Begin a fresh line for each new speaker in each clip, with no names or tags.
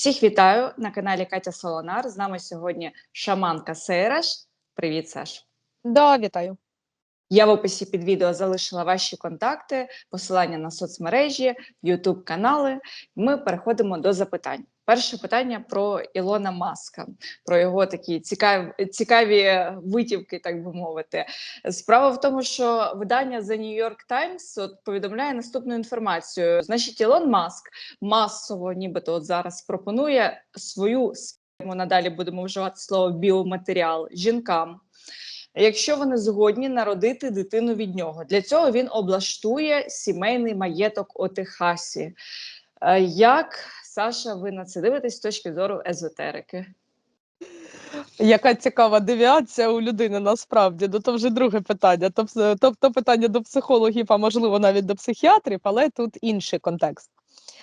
Всіх вітаю на каналі Катя Солонар. З нами сьогодні шаманка Сейраш. Привіт, Саш.
Да, вітаю.
Я в описі під відео залишила ваші контакти, посилання на соцмережі, Ютуб канали. Ми переходимо до запитань. Перше питання про Ілона Маска, про його такі цікаві, цікаві витівки, так би мовити. Справа в тому, що видання The New York Times от повідомляє наступну інформацію. Значить, Ілон Маск масово, нібито от зараз пропонує свою ми надалі будемо вживати слово біоматеріал жінкам. Якщо вони згодні народити дитину від нього, для цього він облаштує сімейний маєток у Техасі. Е, Як Саша, ви на це дивитесь з точки зору езотерики?
Яка цікава девіація у людини насправді. Ну, то вже друге питання. Тобто, тобто питання до психологів, а можливо навіть до психіатрів, але тут інший контекст.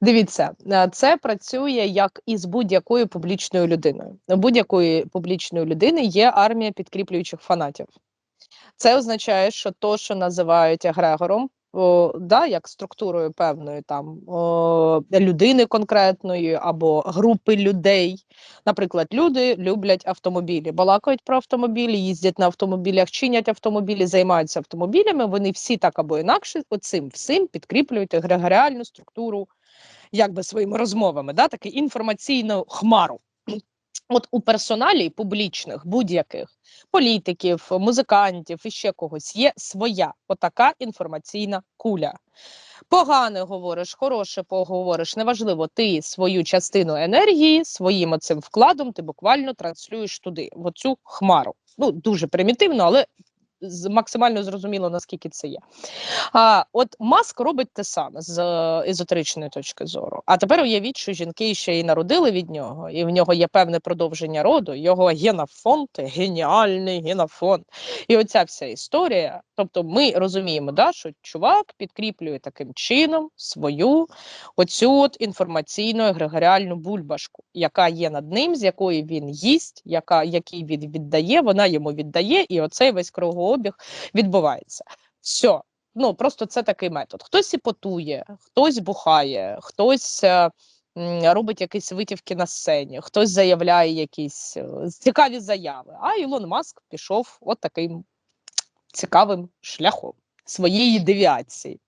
Дивіться, е, це працює як із будь-якою публічною людиною. У будь-якої публічної людини є армія підкріплюючих фанатів. Це означає, що то, що називають егрегором, о, да, як структурою певною там о, людини конкретної або групи людей. Наприклад, люди люблять автомобілі, балакають про автомобілі, їздять на автомобілях, чинять автомобілі, займаються автомобілями. Вони всі так або інакше оцим всім підкріплюють егрегоріальну структуру, якби своїми розмовами, да, таку інформаційну хмару. От у персоналі публічних будь-яких політиків, музикантів і ще когось є своя отака інформаційна куля. Погане говориш, хороше поговориш, неважливо, ти свою частину енергії своїм оцим вкладом ти буквально транслюєш туди, в оцю хмару. Ну, дуже примітивно, але максимально зрозуміло, наскільки це є. А от Маск робить те саме з е, езотеричної точки зору. А тепер уявіть, що жінки ще й народили від нього, і в нього є певне продовження роду, його генофонд, геніальний генофонд. І оця вся історія. Тобто, ми розуміємо, да, що чувак підкріплює таким чином свою оцю от інформаційну егрегоріальну бульбашку, яка є над ним, з якої він їсть, яка який він віддає, вона йому віддає, і оцей весь кругообіг відбувається. Все. Ну просто це такий метод. Хтось іпотує, хтось бухає, хтось. е, Робить якісь витівки на сцені, хтось заявляє якісь е, цікаві заяви. А Ілон Маск пішов от таким цікавим шляхом своєї девіації.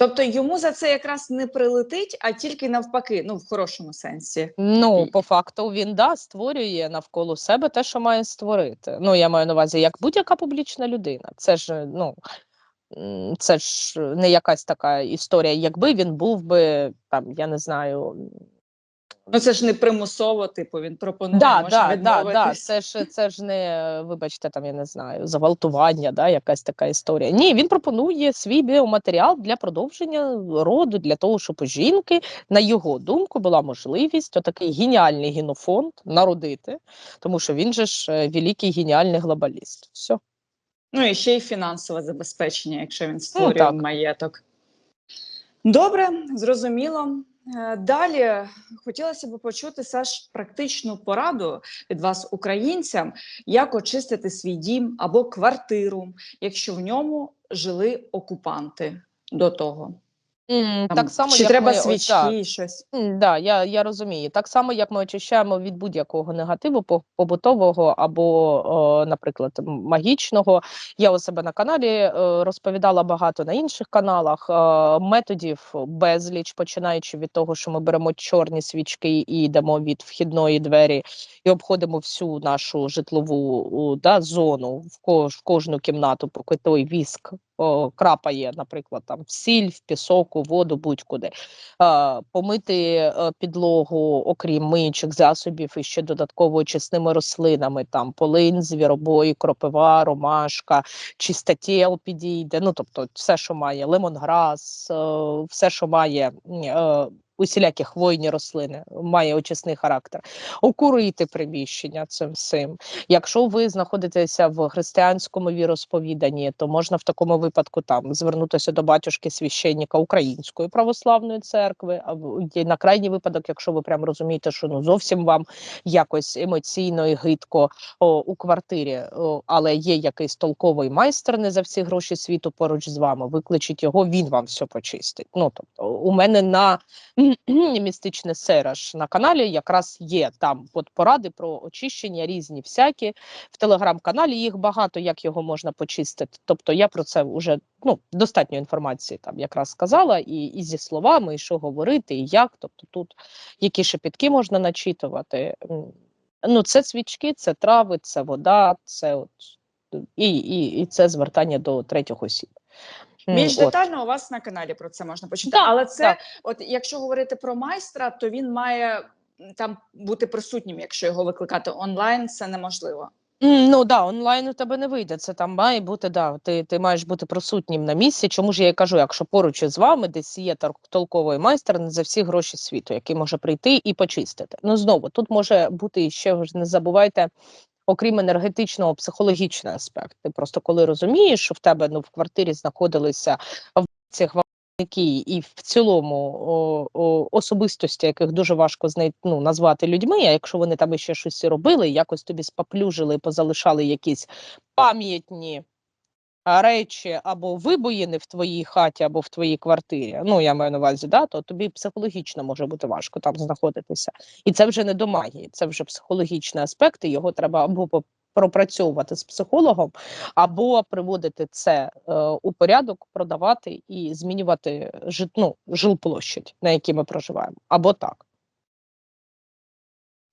Тобто йому за це якраз не прилетить, а тільки навпаки, ну в хорошому сенсі.
Ну, по факту, він да створює навколо себе те, що має створити. Ну, я маю на увазі, як будь-яка публічна людина. Це ж ну це ж не якась така історія. Якби він був би там, я не знаю.
Ну це ж не примусово, типу він пропонує
Да, да, да, да. Це ж це ж не, вибачте, там я не знаю, загвалтування, да, якась така історія. Ні, він пропонує свій біоматеріал для продовження роду, для того, щоб у жінки, на його думку, була можливість отакий геніальний генофонд народити, тому що він же ж е, великий геніальний глобаліст. Все.
Ну і ще й фінансове забезпечення, якщо він створює
так.
маєток. Добре, зрозуміло. Е, Далі хотілося б почути Саш практичну пораду від вас, українцям, як очистити свій дім або квартиру, якщо в ньому жили окупанти до того.
М,
Там,
так само,
чи
як
треба
ми,
свічки,
так.
щось.
М, Да, я, я розумію. Так само, як ми очищаємо від будь-якого негативу по- побутового або, о, наприклад, магічного. Я у себе на каналі е, розповідала багато на інших каналах. е, Методів безліч, починаючи від того, що ми беремо чорні свічки і йдемо від вхідної двері і обходимо всю нашу житлову да, зону в, кож, в кожну кімнату, поки той віск о, крапає, наприклад, там в сіль, в пісок, у воду, будь-куди е, помити підлогу, окрім миючих засобів, і ще додатково очисними рослинами, там полин, звіробой, кропива, ромашка, чистотіл підійде. Ну тобто, все, що має лемонграс, е, все, що має. Е, Усілякі хвойні рослини має очисний характер, окурити приміщення цим всім. Якщо ви знаходитеся в християнському віросповіданні, то можна в такому випадку там звернутися до батюшки священника Української православної церкви. А на крайній випадок, якщо ви прям розумієте, що ну зовсім вам якось емоційно і гидко о, у квартирі, о, але є якийсь толковий майстер не за всі гроші світу поруч з вами. Викличіть його, він вам все почистить. Ну тобто, у мене на містичне сераж на каналі. Якраз є там от поради про очищення різні всякі. В телеграм-каналі їх багато, як його можна почистити. Тобто я про це вже ну, достатньо інформації там якраз сказала, і, і зі словами, і що говорити, і як. Тобто тут які шепітки можна начитувати. Ну, це свічки, це трави, це вода, це от і, і, і це звертання до третіх осіб.
Більш
от.
детально у вас на каналі про це можна почути.
Так,
Але це,
так.
от якщо говорити про майстра, то він має там бути присутнім, якщо його викликати онлайн, це неможливо.
Ну да, онлайн у тебе не вийде. Це там має бути, да. Ти, ти маєш бути присутнім на місці. Чому ж я і кажу, якщо поруч із вами десь є тол- толковий майстер не за всі гроші світу, який може прийти і почистити. Ну знову тут може бути ще ж не забувайте. Окрім енергетичного, психологічний аспект. Просто коли розумієш, що в тебе ну в квартирі знаходилися в цих і в цілому о, о, особистості, яких дуже важко знайти, ну, назвати людьми, а якщо вони там ще щось робили, якось тобі споплюжили, позалишали якісь пам'ятні речі або вибоїни в твоїй хаті, або в твоїй квартирі, ну я маю на увазі, да, то тобі психологічно може бути важко там знаходитися. І це вже не до магії, це вже психологічний аспект, і його треба або пропрацьовувати з психологом, або приводити це е, у порядок, продавати і змінювати жит, ну, жилплощадь, на якій ми проживаємо, або так.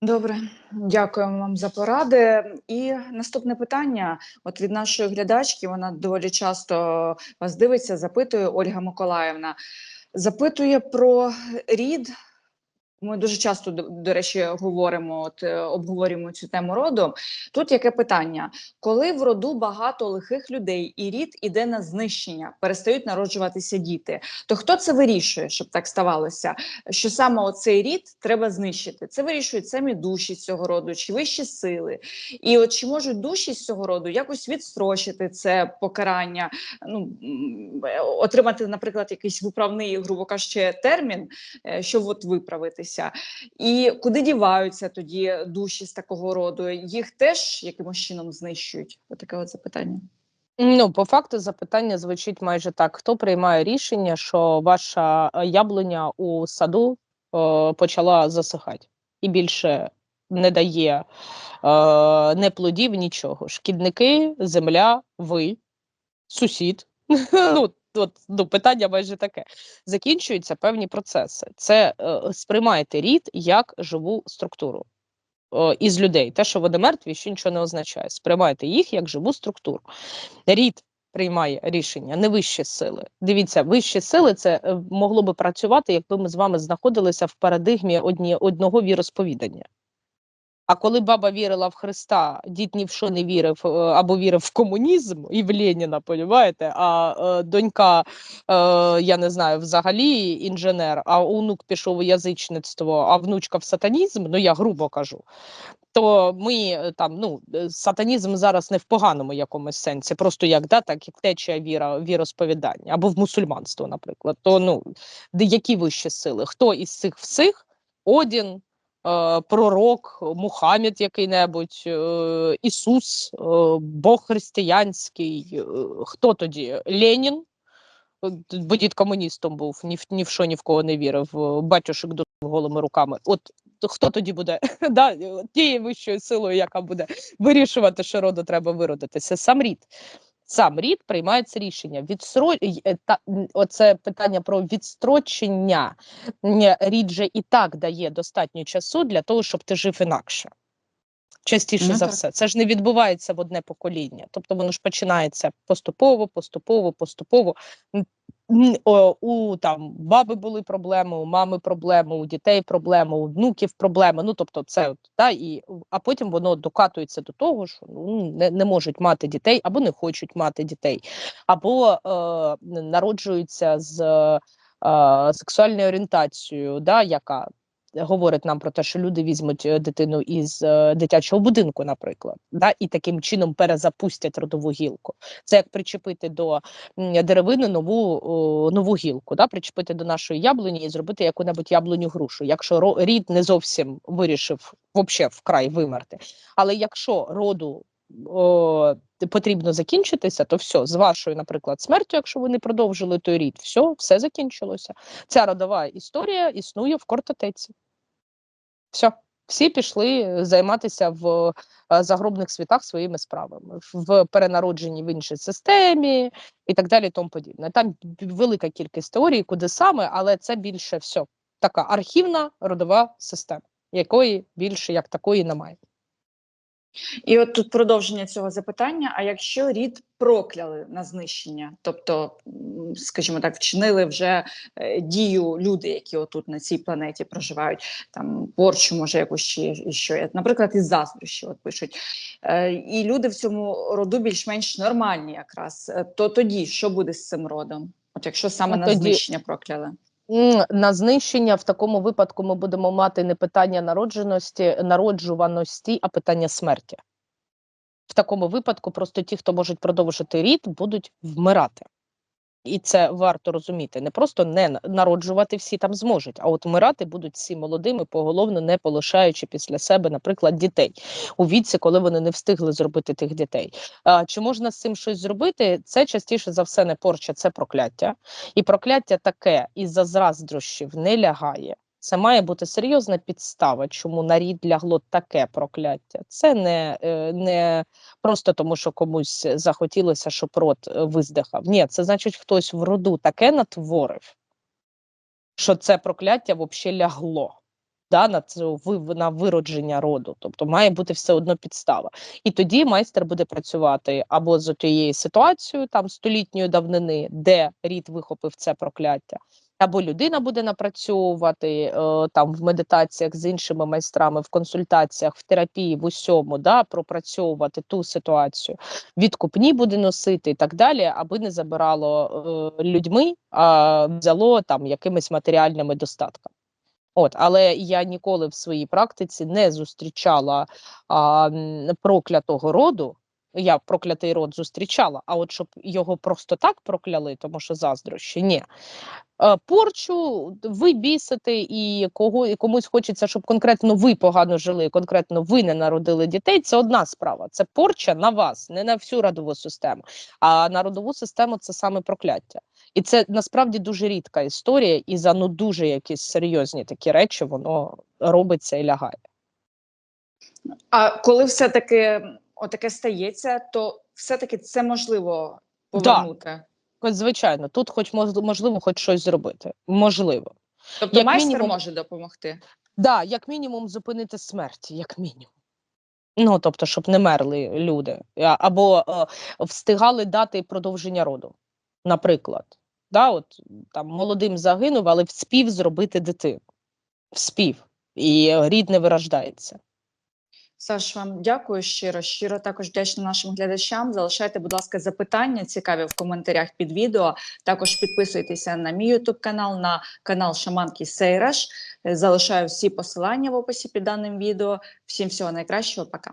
Добре, дякуємо вам за поради. І наступне питання: от від нашої глядачки, вона доволі часто вас дивиться, запитує Ольга Миколаївна. Запитує про рід. Ми дуже часто, до, речі, говоримо, от е, обговорюємо цю тему роду. Тут яке питання: коли в роду багато лихих людей і рід іде на знищення, перестають народжуватися діти, то хто це вирішує, щоб так ставалося? Що саме оцей рід треба знищити? Це вирішують самі душі цього роду чи вищі сили. І от чи можуть душі з цього роду якось відстрочити це покарання, ну е, отримати, наприклад, якийсь виправний, грубо кажучи, термін, е, щоб от виправитися. І куди діваються тоді душі з такого роду? Їх теж якимось чином знищують? Отаке от запитання.
Ну, по факту запитання звучить майже так: хто приймає рішення, що ваша е, яблуня у саду е, почала засихати і більше не дає е, не плодів, нічого. Шкідники, земля, ви, сусід. ну, от, ну, питання майже таке. Закінчуються певні процеси. Це е, сприймайте рід як живу структуру е, із людей. Те, що вони мертві, ще нічого не означає. Сприймайте їх як живу структуру. Рід приймає рішення, не вищі сили. Дивіться, вищі сили це е, могло би працювати, якби ми з вами знаходилися в парадигмі одні, одного віросповідання. А коли баба вірила в Христа, дід ні в що не вірив е, або вірив в комунізм і в Леніна, понімаєте? А е, донька, е, я не знаю, взагалі інженер, а онук пішов у язичництво, а внучка в сатанізм, ну я грубо кажу. То ми е, там ну е, сатанізм зараз не в поганому якомусь сенсі, просто як да, так як течія віра віросповідання, або в мусульманство, наприклад. То ну які вищі сили? Хто із цих всіх? Одін, пророк, Мухаммед який-небудь, е, Ісус, е, Бог християнський. е, Хто тоді? Ленін? Е, Бо дід комуністом був, ні в ні в що ні в кого не вірив, е, батюшек до голими руками. От хто тоді буде да, е, тією вищою силою, яка буде вирішувати, що роду треба виродитися? Сам рід. Сам рід приймається рішення. Відсро... е, та, оце питання про відстрочення рід же і так дає достатньо часу для того, щоб ти жив інакше. Частіше
Ну,
за
так.
все. Це ж не відбувається в одне покоління. Тобто воно ж починається поступово, поступово, поступово. У там баби були проблеми, у мами проблеми, у дітей проблеми, у внуків проблеми. Ну тобто, це от, та, і, а потім воно докатується до того, що ну, не, не можуть мати дітей або не хочуть мати дітей, або е, народжуються з е, сексуальною орієнтацією, да, яка говорить нам про те, що люди візьмуть е, дитину із е, дитячого будинку, наприклад, да, і таким чином перезапустять родову гілку. Це як причепити до деревини нову, о, нову гілку, да, причепити до нашої яблуні і зробити яку-небудь яблуню грушу. Якщо рід не зовсім вирішив вообще вкрай вимерти. Але якщо роду о, потрібно закінчитися, то все, з вашою, наприклад, смертю, якщо ви не продовжили той рід, все, все закінчилося. Ця родова історія існує в кортотеці. Все. Всі пішли займатися в е, загробних світах своїми справами, в перенародженні в іншій системі і так далі, тому подібне. Там велика кількість теорій, куди саме, але це більше все така архівна родова система, якої більше як такої немає.
І от тут продовження цього запитання: а якщо рід прокляли на знищення, тобто, скажімо так, вчинили вже е, дію люди, які отут на цій планеті проживають, там порчу, може, якусь чи що, наприклад, із заздрощі, от пишуть, е, і люди в цьому роду більш-менш нормальні, якраз, е, то тоді що буде з цим родом? От якщо саме
Ну,
на
тоді-
знищення прокляли?
На знищення в такому випадку ми будемо мати не питання народженості, народжуваності, а питання смерті. В такому випадку просто ті, хто можуть продовжити рід, будуть вмирати. І це варто розуміти. Не просто не народжувати всі там зможуть, а от вмирати будуть всі молодими, поголовно не полишаючи після себе, наприклад, дітей у віці, коли вони не встигли зробити тих дітей. А, чи можна з цим щось зробити? Це частіше за все не порча, це прокляття. І прокляття таке із-за заздрощів не лягає. Це має бути серйозна підстава, чому на рід лягло таке прокляття. Це не, е, не просто тому, що комусь захотілося, щоб род е, виздихав. Ні, це значить, хтось в роду таке натворив, що це прокляття взагалі лягло. Да, на це на виродження роду, тобто має бути все одно підстава. І тоді майстер буде працювати або з тією ситуацією там столітньої давнини, де рід вихопив це прокляття, або людина буде напрацьовувати е, там в медитаціях з іншими майстрами, в консультаціях, в терапії, в усьому, да, пропрацьовувати ту ситуацію, відкупні буде носити і так далі, аби не забирало е, людьми, а взяло там якимись матеріальними достатками. От, але я ніколи в своїй практиці не зустрічала а, проклятого роду. Я проклятий род зустрічала, а от щоб його просто так прокляли, тому що заздрощі, ні. Е, порчу ви бісите, і кого і комусь хочеться, щоб конкретно ви погано жили, конкретно ви не народили дітей. Це одна справа. Це порча на вас, не на всю родову систему. А на родову систему це саме прокляття. І це насправді дуже рідка історія, і за ну дуже якісь серйозні такі речі воно робиться і лягає.
А коли все-таки отаке стається, то все-таки це можливо повернути.
Ось, Звичайно, тут, хоч мож- можливо, хоч щось зробити. Можливо.
Тобто
Як
майстер
мінімум-
може допомогти.
Да, як мінімум зупинити смерть, як мінімум. Ну, тобто, щоб не мерли люди, або е, встигали дати продовження роду. Наприклад, да, от там молодим загинув, але вспів зробити дитину. Вспів. І рід не вирождається.
Саш, вам дякую щиро. Щиро також вдячна нашим глядачам. Залишайте, будь ласка, запитання цікаві в коментарях під відео. Також підписуйтеся на мій YouTube канал, на канал Шаманки Сейраш. Залишаю всі посилання в описі під даним відео. Всім всього найкращого, пока.